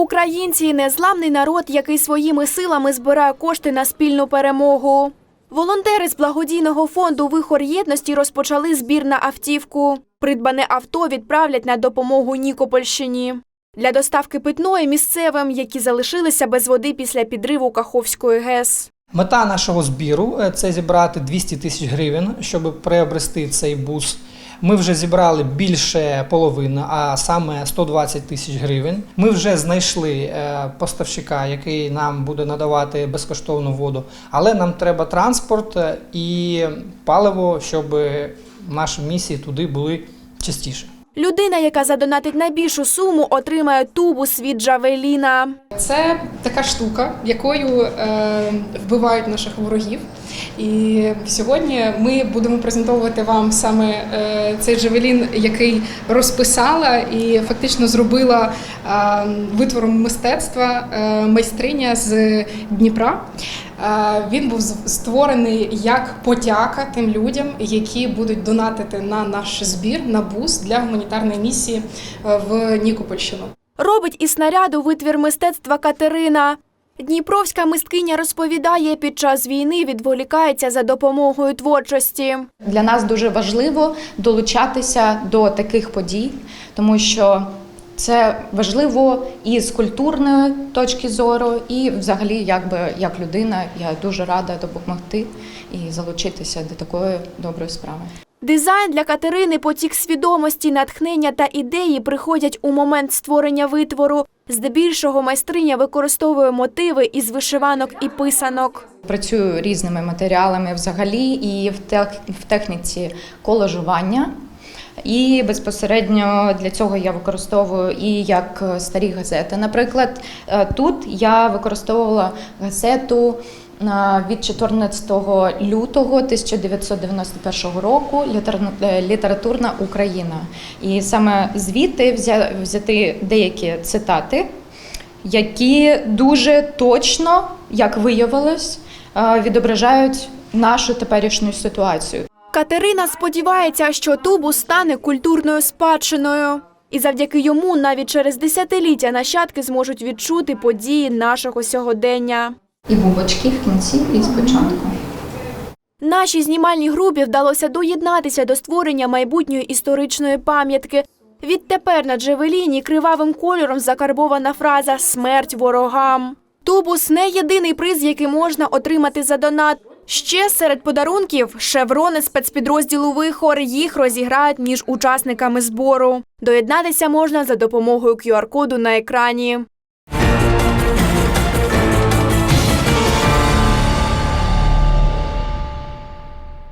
Українці незламний народ, який своїми силами збирає кошти на спільну перемогу. Волонтери з благодійного фонду Вихор єдності розпочали збір на автівку. Придбане авто відправлять на допомогу Нікопольщині. Для доставки питної місцевим, які залишилися без води після підриву Каховської ГЕС. Мета нашого збіру це зібрати 200 тисяч гривень, щоб приобрести цей бус. Ми вже зібрали більше половини, а саме 120 тисяч гривень. Ми вже знайшли е, поставщика, який нам буде надавати безкоштовну воду, але нам треба транспорт е, і паливо, щоб наші місії туди були частіше. Людина, яка задонатить найбільшу суму, отримає тубус від Джавеліна. Це така штука, якою е, вбивають наших ворогів. І сьогодні ми будемо презентовувати вам саме е, цей джавелін, який розписала і фактично зробила е, витвором мистецтва е, майстриня з Дніпра. Він був створений як подяка тим людям, які будуть донатити на наш збір на бус для гуманітарної місії в Нікопольщину. Робить із снаряду витвір мистецтва Катерина. Дніпровська мисткиня розповідає, під час війни відволікається за допомогою творчості. Для нас дуже важливо долучатися до таких подій, тому що це важливо і з культурної точки зору, і взагалі, якби як людина, я дуже рада допомогти і залучитися до такої доброї справи. Дизайн для Катерини потік свідомості, натхнення та ідеї приходять у момент створення витвору. Здебільшого майстриня використовує мотиви із вишиванок і писанок. Працюю різними матеріалами взагалі і в техніці колажування. І безпосередньо для цього я використовую і як е, старі газети. Наприклад, е, тут я використовувала газету е, від 14 лютого 1991 року «Літературна- Україна. І саме звідти взя- взяти деякі цитати, які дуже точно, як виявилось, відображають нашу теперішню ситуацію. Катерина сподівається, що тубус стане культурною спадщиною. І завдяки йому навіть через десятиліття нащадки зможуть відчути події нашого сьогодення. І бубочки в кінці і спочатку. Нашій знімальній групі вдалося доєднатися до створення майбутньої історичної пам'ятки. Відтепер на Джевеліні кривавим кольором закарбована фраза Смерть ворогам. Тубус не єдиний приз, який можна отримати за донат. Ще серед подарунків шеврони спецпідрозділу Вихор їх розіграють між учасниками збору. Доєднатися можна за допомогою QR-коду на екрані.